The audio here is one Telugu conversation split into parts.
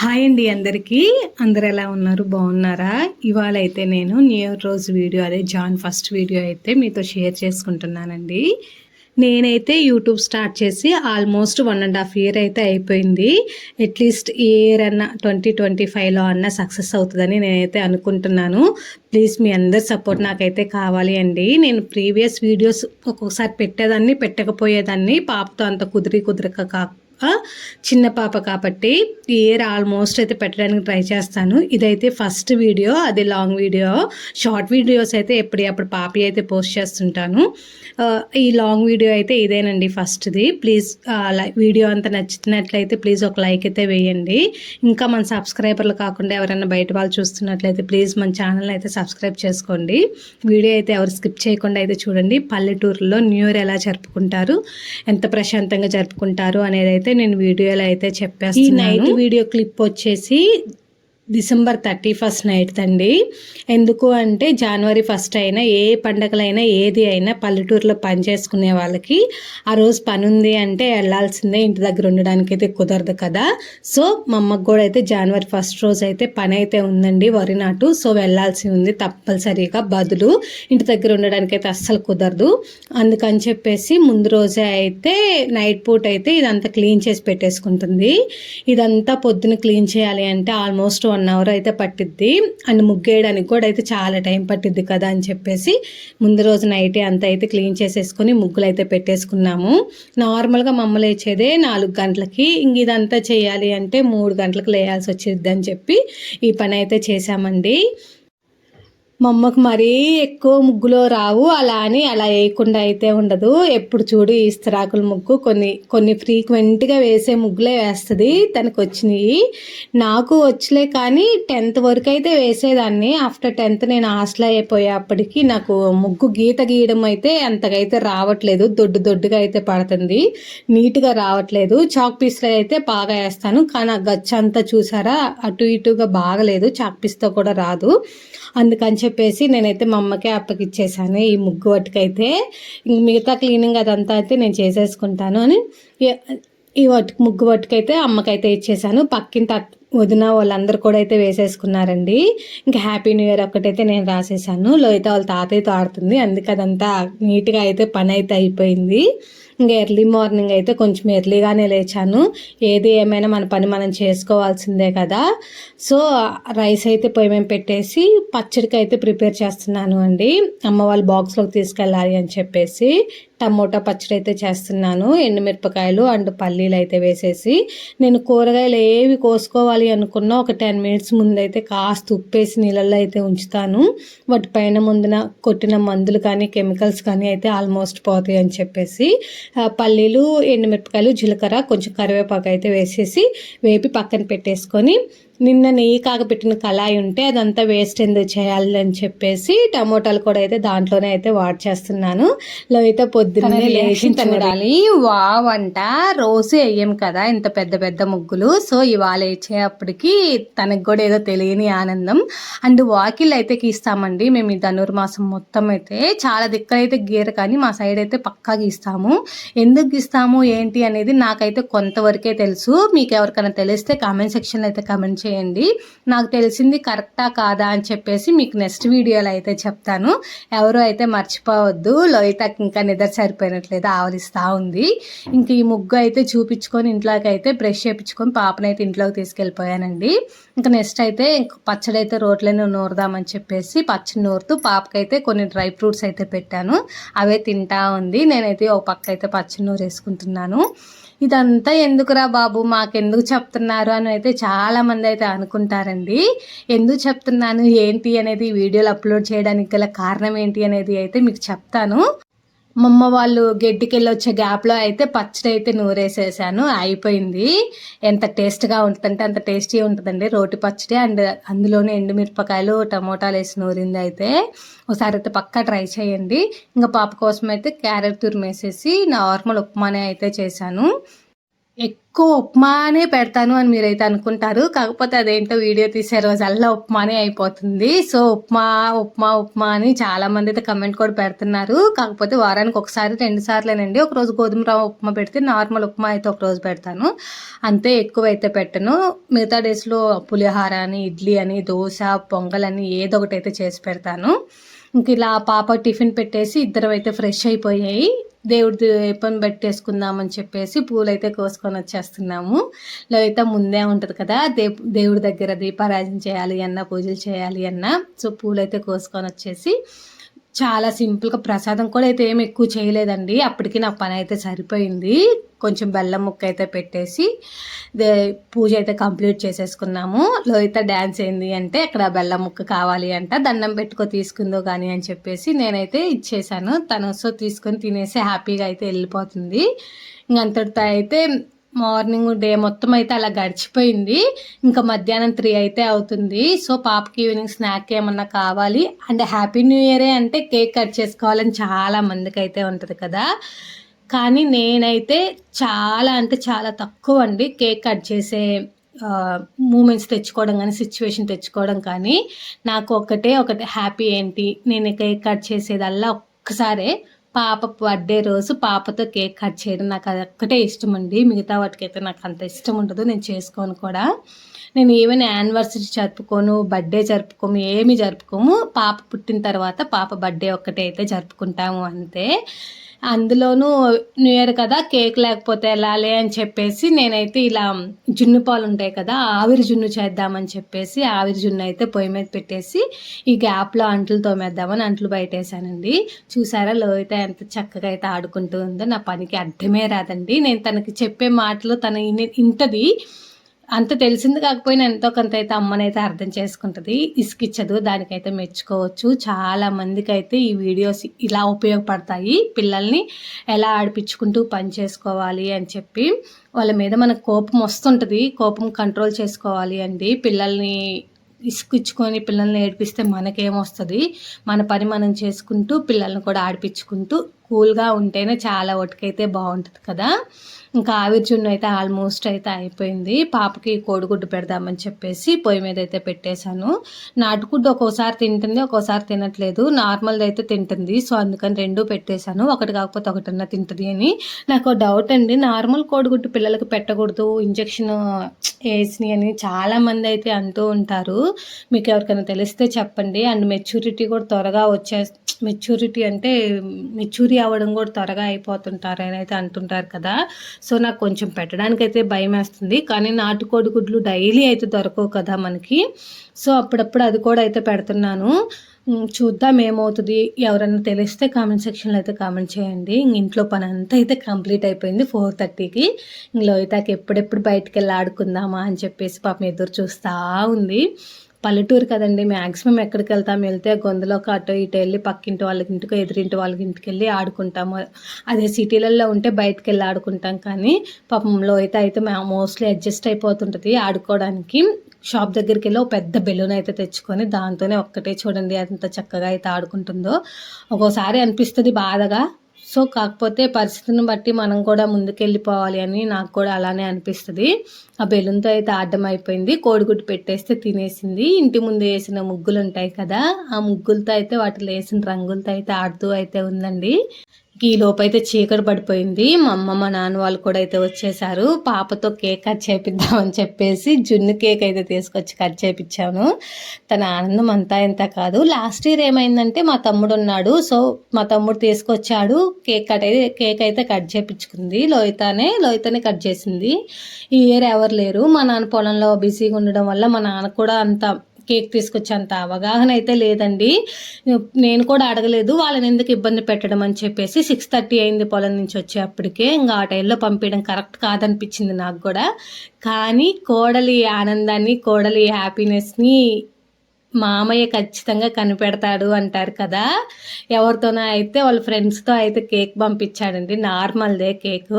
హాయ్ అండి అందరికీ. అందరు ఎలా ఉన్నారు? బాగున్నారా? ఇవాళ అయితే నేను న్యూ ఇయర్ రోజు వీడియో అదే జాన్ ఫస్ట్ వీడియో అయితే మీతో షేర్ చేసుకుంటున్నానండి. నేనైతే యూట్యూబ్ స్టార్ట్ చేసి almost one and half year అయితే అయిపోయింది. అట్లీస్ట్ ఈ ఇయర్ అన్న ట్వంటీ ట్వంటీ ఫైవ్లో అన్న సక్సెస్ అవుతుందని నేనైతే అనుకుంటున్నాను. ప్లీజ్ మీ అందరి సపోర్ట్ నాకైతే కావాలి అండి. నేను ప్రీవియస్ వీడియోస్ ఒక్కొక్కసారి పెట్టేదాన్ని పెట్టకపోయేదాన్ని పాపతో అంత కుదిరి కుదరక కాక చిన్న పాప కాబట్టి ఇయర్ ఆల్మోస్ట్ అయితే పెట్టడానికి ట్రై చేస్తాను. ఇదైతే ఫస్ట్ వీడియో అది లాంగ్ వీడియో షార్ట్ వీడియోస్ అయితే ఎప్పటికప్పుడు పాపి అయితే పోస్ట్ చేస్తుంటాను. ఈ లాంగ్ వీడియో అయితే ఇదేనండి ఫస్ట్ది ప్లీజ్ వీడియో అంతా నచ్చినట్లయితే ప్లీజ్ ఒక లైక్ అయితే వేయండి. ఇంకా మన సబ్స్క్రైబర్లు కాకుండా ఎవరైనా బయట వాళ్ళు చూస్తున్నట్లయితే ప్లీజ్ మన ఛానల్ అయితే సబ్స్క్రైబ్ చేసుకోండి. వీడియో అయితే ఎవరు స్కిప్ చేయకుండా అయితే చూడండి. పల్లెటూరులో న్యూ ఇయర్ ఎలా జరుపుకుంటారు ఎంత ప్రశాంతంగా జరుపుకుంటారు అనేది అయితే నేను వీడియోలో అయితే చెప్పేస్తాను ఈ నైట్ వీడియో క్లిప్ వచ్చేసి డిసెంబర్ థర్టీ ఫస్ట్ నైట్ అండి ఎందుకు అంటే జనవరి ఫస్ట్ అయినా ఏ పండగలైనా ఏది అయినా పల్లెటూరులో పని చేసుకునే వాళ్ళకి ఆ రోజు పని ఉంది అంటే వెళ్ళాల్సిందే ఇంటి దగ్గర ఉండడానికి అయితే కుదరదు కదా. సో మా అమ్మకు కూడా అయితే జనవరి ఫస్ట్ రోజు అయితే పని అయితే ఉందండి వరి నాటు. సో వెళ్ళాల్సి ఉంది తప్పనిసరిగా బదులు ఇంటి దగ్గర ఉండడానికి అయితే అస్సలు కుదరదు. అందుకని చెప్పేసి ముందు రోజే అయితే నైట్ పూట అయితే ఇదంతా క్లీన్ చేసి పెట్టేసుకుంటుంది. ఇదంతా పొద్దున క్లీన్ చేయాలి అంటే ఆల్మోస్ట్ వన్ అవర్ అయితే పట్టిద్ది. అండ్ ముగ్గేయడానికి కూడా అయితే చాలా టైం పట్టిద్ది కదా అని చెప్పేసి ముందు రోజు నైటే అంతా అయితే క్లీన్ చేసేసుకొని ముగ్గులు అయితే పెట్టేసుకున్నాము. నార్మల్గా మమ్మల్ని లేచేదే నాలుగు గంటలకి. ఇంక ఇదంతా చేయాలి అంటే మూడు గంటలకు లేయాల్సి వచ్చేది అని చెప్పి ఈ పని అయితే చేశామండి. మా అమ్మకు మరీ ఎక్కువ ముగ్గులో రావు అలా అని అలా వేయకుండా అయితే ఉండదు. ఎప్పుడు చూడు ఈ ఇస్తరాకుల ముగ్గు కొన్ని కొన్ని ఫ్రీక్వెంట్గా వేసే ముగ్గులే వేస్తుంది తనకు వచ్చినాయి. నాకు వచ్చలే కానీ టెన్త్ వరకు అయితే వేసేదాన్ని. ఆఫ్టర్ టెన్త్ నేను హాస్టల్ అయిపోయేప్పటికి నాకు ముగ్గు గీత గీయడం అయితే అంతకైతే రావట్లేదు. దొడ్డు దొడ్డుగా అయితే పడుతుంది. నీట్గా రావట్లేదు. చాక్ పీస్లో అయితే బాగా వేస్తాను. కానీ ఆ గచ్చ అంతా చూసారా? అటు ఇటుగా బాగలేదు. చాక్ పీస్తో కూడా రాదు. అందుకని చెప్పేసి నేనైతే మా అమ్మకే అప్పగిచ్చేసాను ఈ ముగ్గు వట్టుకైతే ఇంక మిగతా క్లీనింగ్ అదంతా అయితే నేను చేసేసుకుంటాను అని ఈ- ఈ వట్టు ముగ్గు వట్టుకైతే అమ్మకైతే ఇచ్చేసాను. పక్కింటి వదిన వాళ్ళందరూ కూడా అయితే వేసేసుకున్నారండి. ఇంకా హ్యాపీ న్యూ ఇయర్ ఒక్కటైతే నేను రాసేసాను. లోహిత వాళ్ళ తాతయ్యతో ఆడుతుంది. అందుకే అదంతా నీట్గా అయితే పని అయితే అయిపోయింది. ఇంకా ఎర్లీ మార్నింగ్ అయితే కొంచెం ఎర్లీగానే లేచాను. ఏది ఏమైనా మన పని మనం చేసుకోవాల్సిందే కదా. సో రైస్ అయితే పొయ్యి మేము పెట్టేసి పచ్చడికి అయితే ప్రిపేర్ చేస్తున్నాను అండి. అమ్మ వాళ్ళు బాక్స్లోకి తీసుకెళ్ళాలి అని చెప్పేసి. టమోటా పచ్చడి అయితే చేస్తున్నాను ఎండుమిరపకాయలు అండ్ పల్లీలు అయితే వేసేసి నేను కూరగాయలు ఏవి కోసుకోవాలి అనుకున్నా ఒక టెన్ మినిట్స్ ముందైతే కాస్త ఉప్పేసి నీళ్ళల్లో అయితే ఉంచుతాను. వాటి పైన ముందున కొట్టిన మందులు కానీ కెమికల్స్ కానీ అయితే ఆల్మోస్ట్ పోతాయి అని చెప్పేసి పల్లీలు ఎండుమిరపకాయలు జీలకర్ర కొంచెం కరివేపాకు అయితే వేసేసి వేపి పక్కన పెట్టేసుకొని నిన్న నెయ్యి కాగపెట్టిన కళాయి ఉంటే అదంతా వేస్ట్ ఎందుకు చేయాలి అని చెప్పేసి టమోటాలు కూడా అయితే దాంట్లోనే అయితే వాడ్ చేస్తున్నాను లోహిత పొద్దున్నే లేచి చూడాలి వావ్ అంట రోజు వేయం కదా ఇంత పెద్ద పెద్ద ముగ్గులు. సో ఇవాళ వేసేటప్పటికి తనకు కూడా ఏదో తెలియని ఆనందం. అండ్ వాకిల్ అయితే గీస్తామండి. మేము ఈ ధనుర్మాసం మొత్తం అయితే చాలా దిక్కలైతే గీర కానీ మా సైడ్ అయితే పక్కా గీస్తాము. ఎందుకు గీస్తాము? ఏంటి అనేది నాకైతే కొంతవరకే తెలుసు. మీకు ఎవరికైనా తెలిస్తే కామెంట్ సెక్షన్లో అయితే కామెంట్ చేయండి నాకు తెలిసింది కరెక్టా కాదా అని చెప్పేసి మీకు నెక్స్ట్ వీడియోలో అయితే చెప్తాను. ఎవరు అయితే మర్చిపోవద్దు. లోయితకి ఇంకా నిద్ర సరిపోయినట్లయితే ఆవలిస్తూ ఉంది. ఇంక ఈ ముగ్గు అయితే చూపించుకొని ఇంట్లోకి అయితే బ్రష్ చేయించుకొని పాపనైతే ఇంట్లోకి తీసుకెళ్ళిపోయానండి. ఇంకా నెక్స్ట్ అయితే పచ్చడి అయితే రోట్లోనే నూరుదామని చెప్పేసి పచ్చడి నూరుతూ పాపకైతే కొన్ని డ్రై ఫ్రూట్స్ అయితే పెట్టాను. అవే తింటా ఉంది. నేనైతే ఒక పక్క అయితే పచ్చడి నూరు వేసుకుంటున్నాను ఇదంతా ఎందుకురా బాబు? మాకెందుకు చెప్తున్నారు? అని అయితే చాలా మంది అయితే అనుకుంటారండి. ఎందుకు చెప్తున్నాను? ఏంటి అనేది వీడియోలు అప్లోడ్ చేయడానికి గల కారణం ఏంటి అనేది అయితే మీకు చెప్తాను. మా అమ్మ వాళ్ళు గెడ్డికెళ్ళి వచ్చే గ్యాప్లో అయితే పచ్చడి అయితే నూరేసేసాను. అయిపోయింది. ఎంత టేస్ట్గా ఉంటుందంటే అంత టేస్టీ ఉంటుందండి రోటి పచ్చడి. అండ్ అందులోనే ఎండుమిరపకాయలు టమోటాలు వేసి నూరింది అయితే. ఒకసారి అయితే పక్కా ట్రై చేయండి. ఇంకా పాప కోసం అయితే క్యారెట్ తురిమేసేసి నార్మల్ ఉప్మానే అయితే చేశాను. ఎక్కువ ఉప్మానే పెడతాను అని మీరైతే అనుకుంటారు. కాకపోతే అదేంటో వీడియో తీసే రోజల్లా ఉప్మానే అయిపోతుంది. సో ఉప్మా ఉప్మా ఉప్మా అని చాలా మంది అయితే కమెంట్ కూడా పెడుతున్నారు. కాకపోతే వారానికి ఒకసారి రెండు సార్లేనండి. ఒక రోజు గోధుమ రవ్వ ఉప్మా పెడితే నార్మల్ ఉప్మా అయితే ఒకరోజు పెడతాను. అంతే ఎక్కువ అయితే పెట్టను. మిగతా డేస్లో పులిహార అని ఇడ్లీ అని దోశ పొంగల్ అని ఏదో ఒకటి అయితే చేసి పెడతాను. ఇంక ఇలా పాప టిఫిన్ పెట్టేసి ఇద్దరం అయితే ఫ్రెష్ అయిపోయాయి. దేవుడి దీపం పెట్టేసుకుందామని చెప్పేసి పూలైతే కోసుకొని వచ్చేస్తున్నాము. లేకపోతే ముందే ఉంటుంది కదా దే దేవుడి దగ్గర దీపారాజన చేయాలి అన్న పూజలు చేయాలి అన్న. సో పూలైతే కోసుకొని వచ్చేసి చాలా సింపుల్గా ప్రసాదం కూడా అయితే ఏమి ఎక్కువ చేయలేదండి. అప్పటికి నా పని అయితే సరిపోయింది. కొంచెం బెల్లం ముక్క అయితే పెట్టేసి పూజ అయితే కంప్లీట్ చేసేసుకున్నాము. లోహిత డ్యాన్స్ ఏంది అంటే అక్కడ బెల్లం ముక్క కావాలి అంట దండం పెట్టుకో తీసుకుందో కానీ అని చెప్పేసి నేనైతే ఇచ్చేసాను. తను సో తీసుకొని తినేసి హ్యాపీగా అయితే వెళ్ళిపోతుంది. ఇంకంతటితో అయితే మార్నింగ్ డే మొత్తం అయితే అలా గడిచిపోయింది. ఇంకా మధ్యాహ్నం త్రీ అయితే అవుతుంది. సో పాపకి ఈవినింగ్ స్నాక్ ఏమన్నా కావాలి? అండ్ హ్యాపీ న్యూ ఇయరే అంటే కేక్ కట్ చేసుకోవాలని చాలా మందికి అయితే ఉంటుంది కదా. కానీ నేనైతే చాలా అంటే చాలా తక్కువ అండి కేక్ కట్ చేసే మూమెంట్స్ తెచ్చుకోవడం కానీ సిచ్యువేషన్ తెచ్చుకోవడం కానీ. నాకు ఒకటే ఒకటి హ్యాపీ ఏంటి? నేను కేక్ కట్ చేసేదల్లా ఒక్కసారే పాప బర్త్డే రోజు పాపతో కేక్ కట్ చేయడం నాకు అది ఒక్కటే ఇష్టం అండి మిగతా వాటికైతే నాకు అంత ఇష్టం ఉండదు నేను చేసుకోను కూడా. నేను ఈవెన్ యానివర్సరీ జరుపుకోను బర్త్డే జరుపుకోము ఏమి జరుపుకోము. పాప పుట్టిన తర్వాత పాప బర్త్డే ఒక్కటే అయితే జరుపుకుంటాము అంతే. అందులోనూ న్యూ ఇయర్ కదా కేక్ లేకపోతే వెళ్ళాలి అని చెప్పేసి నేనైతే ఇలా జున్ను పాలు ఉంటాయి కదా ఆవిరి జున్ను చేద్దామని చెప్పేసి ఆవిరి జున్ను అయితే పొయ్యి మీద పెట్టేసి ఈ గ్యాప్లో అంట్లు తోమేద్దామని అంట్లు బయటేసానండి. చూసారా లో అయితే ఎంత చక్కగా అయితే ఆడుకుంటూ ఉందో నా పనికి అర్థమే రాదండి. నేను తనకి చెప్పే మాటలు తన ఇంటది అంత తెలిసింది కాకపోయినా ఎంతో కొంత అయితే అమ్మనైతే అర్థం చేసుకుంటుంది. ఇసుకిచ్చదు దానికైతే మెచ్చుకోవచ్చు. చాలా మందికి అయితే ఈ వీడియోస్ ఇలా ఉపయోగపడతాయి. పిల్లల్ని ఎలా ఆడిపించుకుంటూ పని చేసుకోవాలి అని చెప్పి వాళ్ళ మీద మనకు కోపం వస్తుంటుంది. కోపం కంట్రోల్ చేసుకోవాలి అండి. పిల్లల్ని ఇసుకిచ్చుకొని పిల్లల్ని ఏడిపిస్తే మనకేమొస్తుంది మన పని మనం చేసుకుంటూ పిల్లల్ని కూడా ఆడిపించుకుంటూ కూల్గా ఉంటేనే చాలా ఒటికైతే బాగుంటుంది కదా. ఇంకా ఆవిరి అయితే ఆల్మోస్ట్ అయితే అయిపోయింది. పాపకి కోడిగుడ్డు పెడదామని చెప్పేసి పొయ్యి మీద అయితే పెట్టేశాను. నాటుగుడ్డు ఒక్కోసారి తింటుంది ఒక్కోసారి తినట్లేదు. నార్మల్ది అయితే తింటుంది. సో అందుకని రెండు పెట్టేశాను. ఒకటి కాకపోతే ఒకటన్నా తింటుంది అని. నాకు డౌట్ అండి. నార్మల్ కోడిగుడ్డు పిల్లలకు పెట్టకూడదు ఇంజక్షన్ వేసినాయి అని చాలామంది అయితే అంటూ ఉంటారు. మీకు ఎవరికైనా తెలిస్తే చెప్పండి. అండ్ మెచ్యూరిటీ కూడా త్వరగా వచ్చే మెచ్యూరిటీ అంటే మెచ్యూరి అవ్వడం కూడా త్వరగా అయిపోతుంటారు అని అయితే అంటుంటారు కదా. సో నాకు కొంచెం పెట్టడానికి అయితే భయం వేస్తుంది కానీ నాటుకోడి గుడ్లు డైలీ అయితే దొరకవు కదా మనకి. సో అప్పుడప్పుడు అది కూడా అయితే పెడుతున్నాను. చూద్దాం ఏమవుతుంది. ఎవరన్నా తెలిస్తే కామెంట్ సెక్షన్లో అయితే కామెంట్ చేయండి. ఇంట్లో పని అంతా అయితే కంప్లీట్ అయిపోయింది ఫోర్ థర్టీకి. లోహితాకి ఎప్పుడెప్పుడు బయటకు వెళ్ళి ఆడుకుందామా అని చెప్పేసి పాపం ఎదురు చూస్తూ ఉంది. పల్లెటూరు కదండి మ్యాక్సిమం ఎక్కడికి వెళ్తాం వెళ్తే గొంతులోకి అటు ఇటు వెళ్ళి పక్కింటి వాళ్ళకి ఇంటికి ఎదురింటి వాళ్ళకి ఇంటికి వెళ్ళి ఆడుకుంటాము. అదే సిటీలలో ఉంటే బయటకు వెళ్ళి ఆడుకుంటాం. కానీ పాపంలో అయితే అయితే మోస్ట్లీ అడ్జస్ట్ అయిపోతుంటుంది ఆడుకోవడానికి. షాప్ దగ్గరికి వెళ్ళి ఒక పెద్ద బెలూన్ అయితే తెచ్చుకొని దాంతోనే ఒక్కటే చూడండి ఎంత చక్కగా అయితే ఆడుకుంటుందో. ఒక్కోసారి అనిపిస్తుంది బాధగా. సో కాకపోతే పరిస్థితిని బట్టి మనం కూడా ముందుకెళ్ళిపోవాలి అని నాకు కూడా అలానే అనిపిస్తుంది. ఆ బెలూన్తో అయితే ఆడడం అయిపోయింది. కోడిగుడ్డు పెట్టేస్తే తినేసింది. ఇంటి ముందు వేసిన ముగ్గులు ఉంటాయి కదా ఆ ముగ్గులతో అయితే వాటిలో వేసిన రంగులతో అయితే ఆడుతూ అయితే ఉందండి. ఈ లోపైతే చీకటి పడిపోయింది. మా అమ్మ మా నాన్న వాళ్ళు కూడా అయితే వచ్చేసారు. పాపతో కేక్ కట్ చేపిద్దామని చెప్పేసి జున్ను కేక్ అయితే తీసుకొచ్చి కట్ చేపించాను తన ఆనందం అంతా ఇంత కాదు. లాస్ట్ ఇయర్ ఏమైందంటే మా తమ్ముడు ఉన్నాడు. సో మా తమ్ముడు తీసుకొచ్చాడు. కేక్ కట్ అయితే కేక్ అయితే కట్ చేపించుకుంది లోహితానే లోహితనే కట్ చేసింది. ఈ ఇయర్ ఎవరు లేరు. మా నాన్న పొలంలో బిజీగా ఉండడం వల్ల మా నాన్న కూడా అంత కేక్ తీసుకొచ్చేంత అవగాహన అయితే లేదండి. నేను కూడా అడగలేదు వాళ్ళని ఎందుకు ఇబ్బంది పెట్టడం అని చెప్పేసి సిక్స్ థర్టీ అయింది పొలం నుంచి వచ్చేప్పటికే. ఇంకా ఆ టైంలో పంపించడం కరెక్ట్ కాదనిపించింది నాకు కూడా. కానీ కోడలి ఆనందాన్ని కోడలి హ్యాపీనెస్ని మామయ్య ఖచ్చితంగా కనిపెడతాడు అంటారు కదా. ఎవరితోనో అయితే వాళ్ళ ఫ్రెండ్స్తో అయితే కేక్ పంపించాడండి. నార్మల్దే కేక్.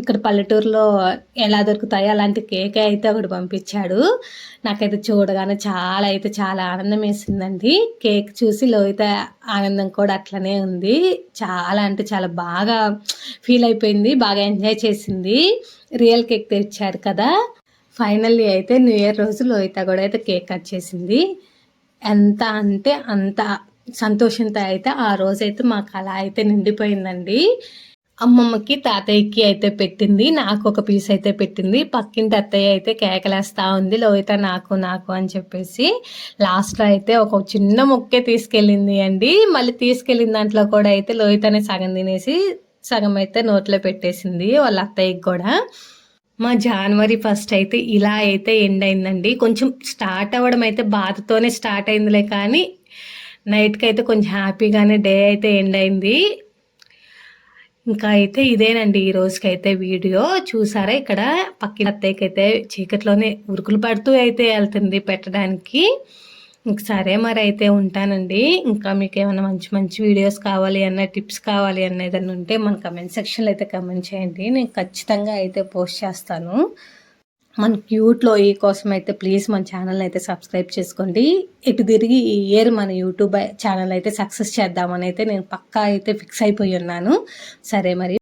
ఇక్కడ పల్లెటూరులో ఎలా దొరుకుతాయో అలాంటి కేక్ అయితే ఒకటి పంపించాడు. నాకైతే చూడగానే చాలా అయితే చాలా ఆనందం వేసిందండి. కేక్ చూసి లోహిత ఆనందం కూడా అట్లనే ఉంది. చాలా అంటే చాలా బాగా ఫీల్ అయిపోయింది. బాగా ఎంజాయ్ చేసింది. రియల్ కేక్ తెచ్చారు కదా. ఫైనల్లీ అయితే న్యూ ఇయర్ రోజు లోహిత కూడా అయితే కేక్ కట్ చేసింది. ఎంత అంటే అంత సంతోషంతో అయితే ఆ రోజైతే మాకు అలా అయితే నిండిపోయిందండి. అమ్మమ్మకి తాతయ్యకి అయితే పెట్టింది నాకు ఒక పీస్ అయితే పెట్టింది. పక్కింటి అత్తయ్య అయితే కేకలేస్తా ఉంది లోహిత నాకు నాకు అని చెప్పేసి లాస్ట్లో అయితే ఒక చిన్న ముక్కే తీసుకెళ్ళింది అండి. మళ్ళీ తీసుకెళ్ళిన దాంట్లో కూడా అయితే లోహితనే సగం తినేసి సగం అయితే నోట్లో పెట్టేసింది వాళ్ళ అత్తయ్యకి కూడా. మా జనవరి ఫస్ట్ అయితే ఇలా అయితే ఎండ్ అయిందండి. కొంచెం స్టార్ట్ అవ్వడం అయితే బాధతోనే స్టార్ట్ అయిందిలే కానీ నైట్కి అయితే కొంచెం హ్యాపీగానే డే అయితే ఎండ్ అయింది. ఇంకా అయితే ఇదేనండి ఈ రోజుకైతే వీడియో చూసారా ఇక్కడ? పక్కిన అత్తయ్యకైతే అయితే చీకట్లోనే ఉరుకులు పడుతూ అయితే వెళ్తుంది పెట్టడానికి. ఇంక సరే మరి అయితే ఉంటానండి. ఇంకా మీకు ఏమైనా మంచి మంచి వీడియోస్ కావాలి అన్న టిప్స్ కావాలి అన్న ఏదైనా ఉంటే మన కమెంట్ సెక్షన్లో అయితే కమెంట్ చేయండి. నేను ఖచ్చితంగా అయితే పోస్ట్ చేస్తాను. మన క్యూట్లో ఈ కోసం అయితే ప్లీజ్ మన ఛానల్ అయితే సబ్స్క్రైబ్ చేసుకోండి. ఇటు తిరిగి ఈ ఇయర్ మన యూట్యూబ్ ఛానల్ అయితే సక్సెస్ చేద్దామని అయితే నేను పక్కా అయితే ఫిక్స్ అయిపోయి ఉన్నాను. సరే మరి.